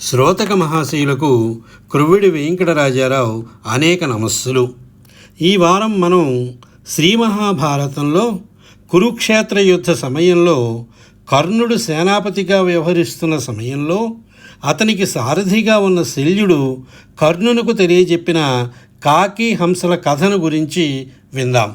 శ్రోతక మహాశయులకు క్రువ్విడి వెంకటరాజారావు అనేక నమస్సులు. ఈ వారం మనం శ్రీ మహాభారతంలో కురుక్షేత్ర యుద్ధ సమయంలో కర్ణుడు సేనాపతిగా వ్యవహరిస్తున్న సమయంలో అతనికి సారథిగా ఉన్న శల్యుడు కర్ణునకు తెలియజెప్పిన కాకి హంసల కథను గురించి విందాం.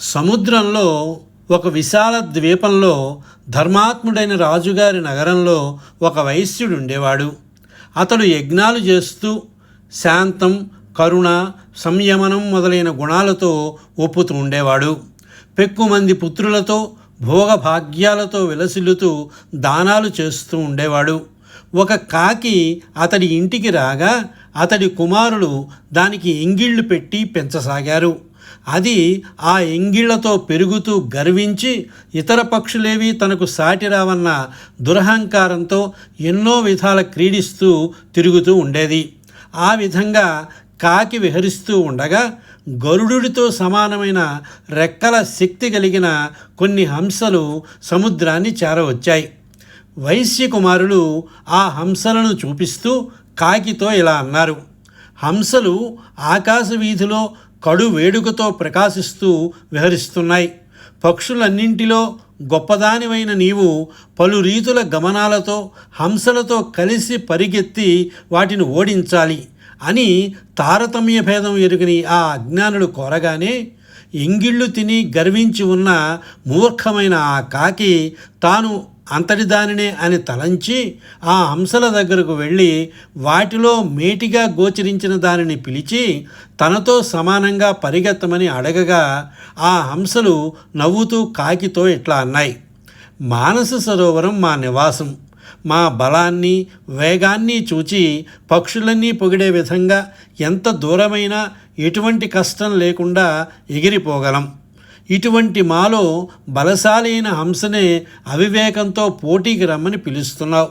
సముద్రంలో ఒక విశాల ద్వీపంలో ధర్మాత్ముడైన రాజుగారి నగరంలో ఒక వైశ్యుడు ఉండేవాడు. అతడు యజ్ఞాలు చేస్తూ శాంతం కరుణ సంయమనం మొదలైన గుణాలతో ఒప్పుతూ ఉండేవాడు. పెక్కుమంది పుత్రులతో భోగభాగ్యాలతో విలసిల్లుతూ దానాలు చేస్తూ ఉండేవాడు. ఒక కాకి అతడి ఇంటికి రాగా అతడి కుమారులు దానికి ఎంగిళ్ళు పెట్టి పెంచసాగారు. అది ఆ ఎంగిళ్ళతో పెరుగుతూ గర్వించి ఇతర పక్షులేవి తనకు సాటి రావన్న దురహంకారంతో ఎన్నో విధాల క్రీడిస్తూ తిరుగుతూ ఉండేది. ఆ విధంగా కాకి విహరిస్తూ ఉండగా గరుడుడితో సమానమైన రెక్కల శక్తి కలిగిన కొన్ని హంసలు సముద్రాన్ని చేరవచ్చాయి. వైశ్య కుమారులు ఆ హంసలను చూపిస్తూ కాకితో ఇలా అన్నారు. హంసలు ఆకాశ వీధిలో కడు వేడుకతో ప్రకాశిస్తూ విహరిస్తున్నాయి. పక్షులన్నింటిలో గొప్పదానివైన నీవు పలు రీతుల గమనాలతో హంసలతో కలిసి పరిగెత్తి వాటిని ఓడించాలి అని తారతమ్య భేదం ఎరుగని ఆ అజ్ఞానుడు కోరగానే ఎంగిళ్ళు తిని గర్వించి ఉన్న మూర్ఖమైన ఆ కాకి తాను అంతటి దానినే అని తలంచి ఆ అంశల దగ్గరకు వెళ్ళి వాటిలో మేటిగా గోచరించిన దానిని పిలిచి తనతో సమానంగా పరిగెత్తమని అడగగా ఆ హంసలు నవ్వుతూ కాకితో ఇట్లా అన్నాయి. మానస సరోవరం మా నివాసం. మా బలాన్ని వేగాన్ని చూచి పక్షులన్నీ పొగిడే విధంగా ఎంత దూరమైనా ఎటువంటి కష్టం లేకుండా ఎగిరిపోగలం. ఇటువంటి మాలో బలశాలైన హంసనే అవివేకంతో పోటీకి రమ్మని పిలుస్తున్నావు.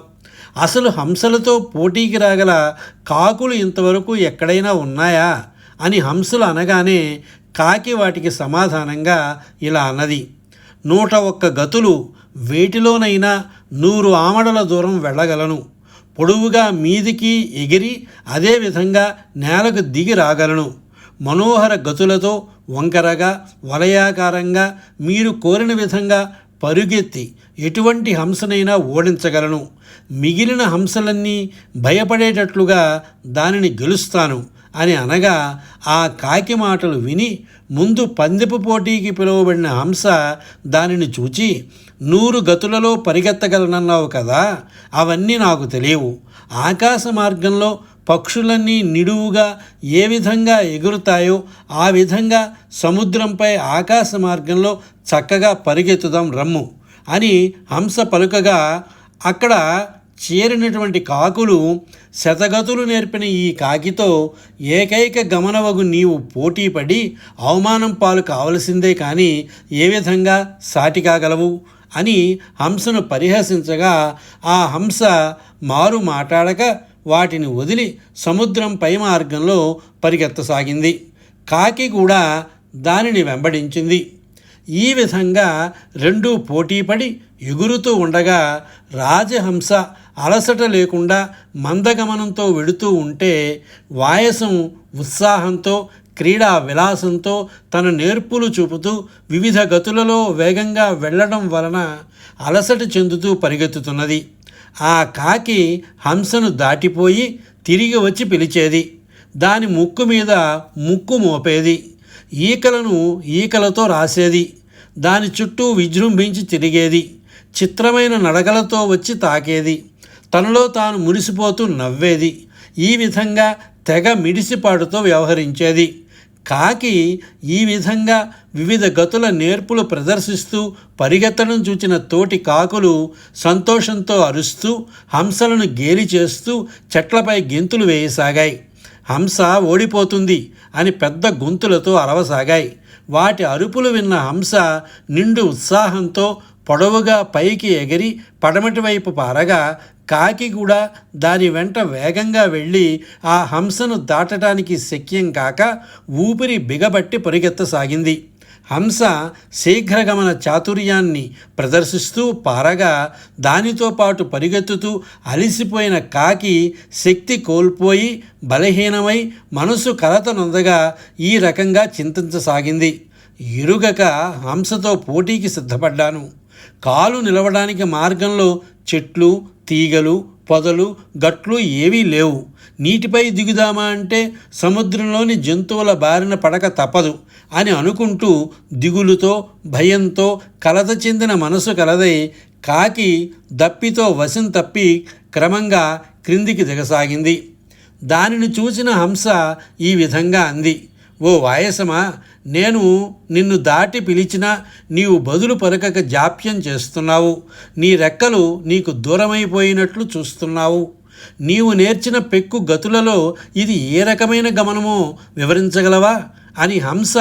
అసలు హంసలతో పోటీకి రాగల కాకులు ఇంతవరకు ఎక్కడైనా ఉన్నాయా? అని హంసలు అనగానే కాకి వాటికి సమాధానంగా ఇలా అన్నది. నూట ఒక్క గతులు వేటిలోనైనా నూరు ఆమడల దూరం వెళ్ళగలను. పొడవుగా మీదికి ఎగిరి అదేవిధంగా నేలకు దిగి రాగలను. మనోహర గతులతో వంకరగా వలయాకారంగా మీరు కోరిన విధంగా పరుగెత్తి ఎటువంటి హంసనైనా ఓడించగలను. మిగిలిన హంసలన్నీ భయపడేటట్లుగా దానిని గెలుస్తాను అని అనగా ఆ కాకి మాటలు విని ముందు పందెపు పోటీకి పిలువబడిన హంస దానిని చూచి నూరు గతులలో పరిగెత్తగలనన్నావు కదా అవన్నీ నాకు తెలియవు. ఆకాశ మార్గంలో పక్షులన్నీ నిడువుగా ఏ విధంగా ఎగురుతాయో ఆ విధంగా సముద్రంపై ఆకాశ మార్గంలో చక్కగా పరిగెత్తుదాం రమ్ము అని హంస పలుకగా అక్కడ చేరినటువంటి కాకులు శతగతులు నేర్పిన ఈ కాకితో ఏకైక గమనవగు నీవు పోటీపడి అవమానం పాలు కావలసిందే కానీ ఏ విధంగా సాటి కాగలవు అని హంసను పరిహసించగా ఆ హంస మారు మాట్లాడక వాటిని వదిలి సముద్రం పై మార్గంలో పరిగెత్తసాగింది. కాకి కూడా దానిని వెంబడించింది. ఈ విధంగా రెండూ పోటీపడి ఎగురుతూ ఉండగా రాజహంస అలసట లేకుండా మందగమనంతో వెడుతూ ఉంటే వాయసం ఉత్సాహంతో క్రీడా విలాసంతో తన నేర్పులు చూపుతూ వివిధ గతులలో వేగంగా వెళ్ళడం వలన అలసట చెందుతూ పరిగెత్తుతున్నది. ఆ కాకి హంసను దాటిపోయి తిరిగి వచ్చి పిలిచేది. దాని ముక్కు మీద ముక్కు మోపేది. ఈకలను ఈకలతో రాసేది. దాని చుట్టూ విజృంభించి తిరిగేది. చిత్రమైన నడకలతో వచ్చి తాకేది. తనలో తాను మురిసిపోతూ నవ్వేది. ఈ విధంగా తెగ మిడిసిపాటుతో వ్యవహరించేది. కాకి ఈ విధంగా వివిధ గతుల నేర్పులు ప్రదర్శిస్తూ పరిగెత్తడం చూచిన తోటి కాకులు సంతోషంతో అరుస్తూ హంసలను గేలి చేస్తూ చెట్లపై గెంతులు వేయసాగాయి. హంస ఓడిపోతుంది అని పెద్ద గొంతులతో అరవసాగాయి. వాటి అరుపులు విన్న హంస నిండు ఉత్సాహంతో పొడవుగా పైకి ఎగిరి పడమటి వైపు పారగా కాకి కూడా దాని వెంట వేగంగా వెళ్ళి ఆ హంసను దాటడానికి శక్యం కాక ఊపిరి బిగబట్టి పరిగెత్తసాగింది. హంస శీఘ్రగమన చాతుర్యాన్ని ప్రదర్శిస్తూ పారగా దానితో పాటు పరిగెత్తుతూ అలిసిపోయిన కాకి శక్తి కోల్పోయి బలహీనమై మనసు కలతనుందగా ఈ రకంగా చింతించసాగింది. ఇరుగక హంసతో పోటీకి సిద్ధపడ్డాను. కాలు నిలవడానికి మార్గంలో చెట్లు తీగలు పొదలు గట్లు ఏవీ లేవు. నీటిపై దిగుదామా అంటే సముద్రంలోని జంతువుల బారిన పడక తప్పదు అని అనుకుంటూ దిగులుతో భయంతో కలత చెందిన మనసు కలదై కాకి దప్పితో వశం తప్పి క్రమంగా క్రిందికి దిగసాగింది. దానిని చూసిన హంస ఈ విధంగా అంది. ఓ వాయసమా? నేను నిన్ను దాటి పిలిచినా నీవు బదులు పలకక జాప్యం చేస్తున్నావు. నీ రెక్కలు నీకు దూరమైపోయినట్లు చూస్తున్నావు. నీవు నేర్చిన పెక్కు గతులలో ఇది ఏ రకమైన గమనమో వివరించగలవా? అని హంస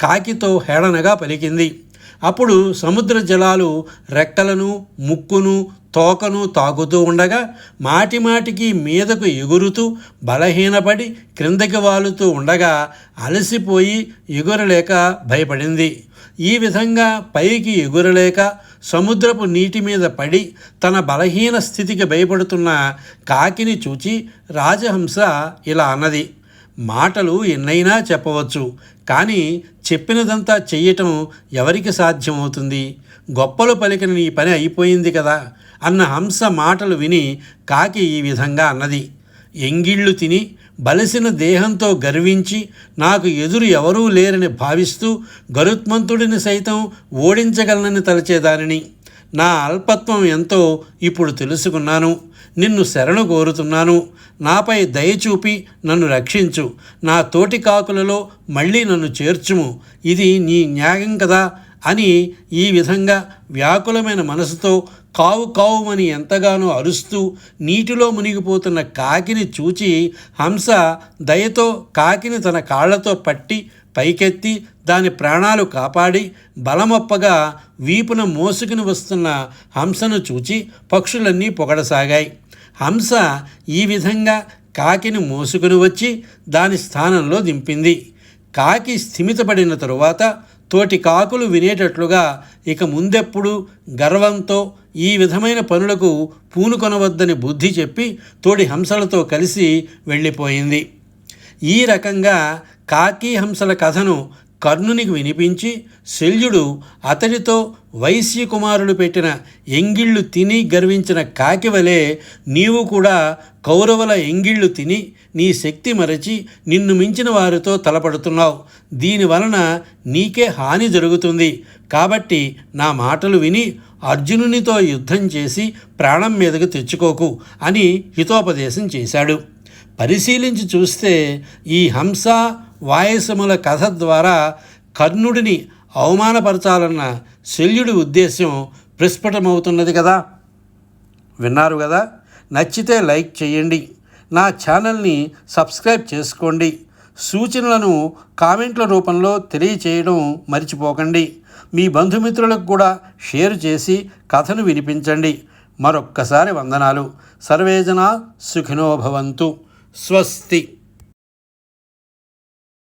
కాకితో హేళనగా పలికింది. అప్పుడు సముద్ర జలాలు రెక్కలను ముక్కును తోకను తాకుతూ ఉండగా మాటిమాటికి మీదకు ఎగురుతూ బలహీనపడి క్రిందకి వాలుతూ ఉండగా అలసిపోయి ఎగురలేక భయపడింది. ఈ విధంగా పైకి ఎగురలేక సముద్రపు నీటి మీద పడి తన బలహీన స్థితికి భయపడుతున్న కాకిని చూచి రాజహంస ఇలా అన్నది. మాటలు ఎన్నైనా చెప్పవచ్చు కానీ చెప్పినదంతా చెయ్యటం ఎవరికి సాధ్యమవుతుంది? గొప్పలు పలికిన నీ పని అయిపోయింది కదా అన్న హంస మాటలు విని కాకి ఈ విధంగా అన్నది. ఎంగిళ్ళు తిని బలసిన దేహంతో గర్వించి నాకు ఎదురు ఎవరూ లేరని భావిస్తూ గరుత్మంతుడిని సైతం ఓడించగలనని తలచేదానిని. నా అల్పత్వం ఎంతో ఇప్పుడు తెలుసుకున్నాను. నిన్ను శరణు కోరుతున్నాను. నాపై దయచూపి నన్ను రక్షించు. నా తోటి కాకులలో మళ్ళీ నన్ను చేర్చుము. ఇది నీ న్యాయం కదా అని ఈ విధంగా వ్యాకులమైన మనసుతో కావు కావుమని ఎంతగానో అరుస్తూ నీటిలో మునిగిపోతున్న కాకిని చూచి హంస దయతో కాకిని తన కాళ్ళతో పట్టి పైకెత్తి దాని ప్రాణాలు కాపాడి బలమొప్పగా వీపున మోసుకుని వస్తున్న హంసను చూచి పక్షులన్నీ పొగడసాగాయి. హంస ఈ విధంగా కాకిని మోసుకుని వచ్చి దాని స్థానంలో దింపింది. కాకి స్థిమితపడిన తరువాత తోటి కాకులు వినేటట్లుగా ఇక ముందెప్పుడు గర్వంతో ఈ విధమైన పనులకు పూనుకొనవద్దని బుద్ధి చెప్పి తోడి హంసలతో కలిసి వెళ్ళిపోయింది. ఈ రకంగా కాకి హంసల కథను కర్ణునికి వినిపించి శల్యుడు అతడితో వైశ్యకుమారుడు పెట్టిన ఎంగిళ్ళు తిని గర్వించిన కాకి వలె నీవు కూడా కౌరవుల ఎంగిళ్ళు తిని నీ శక్తి మరచి నిన్ను మించిన వారితో తలపడుతున్నావు. దీనివలన నీకే హాని జరుగుతుంది. కాబట్టి నా మాటలు విని అర్జునునితో యుద్ధం చేసి ప్రాణం మీదకు తెచ్చుకోకు అని హితోపదేశం చేశాడు. పరిశీలించి చూస్తే ఈ హంస వాయసముల కథ ద్వారా కర్ణుడిని అవమానపరచాలన్న శల్యుడి ఉద్దేశం ప్రస్ఫుటమవుతున్నది కదా. విన్నారు కదా? నచ్చితే లైక్ చేయండి. నా ఛానల్ని సబ్స్క్రైబ్ చేసుకోండి. సూచనలను కామెంట్ల రూపంలో తెలియచేయడం మర్చిపోకండి. మీ బంధుమిత్రులకు కూడా షేర్ చేసి కథను వినిపించండి. మరొక్కసారి వందనాలు. సర్వేజన సుఖినోభవంతు స్వస్తి.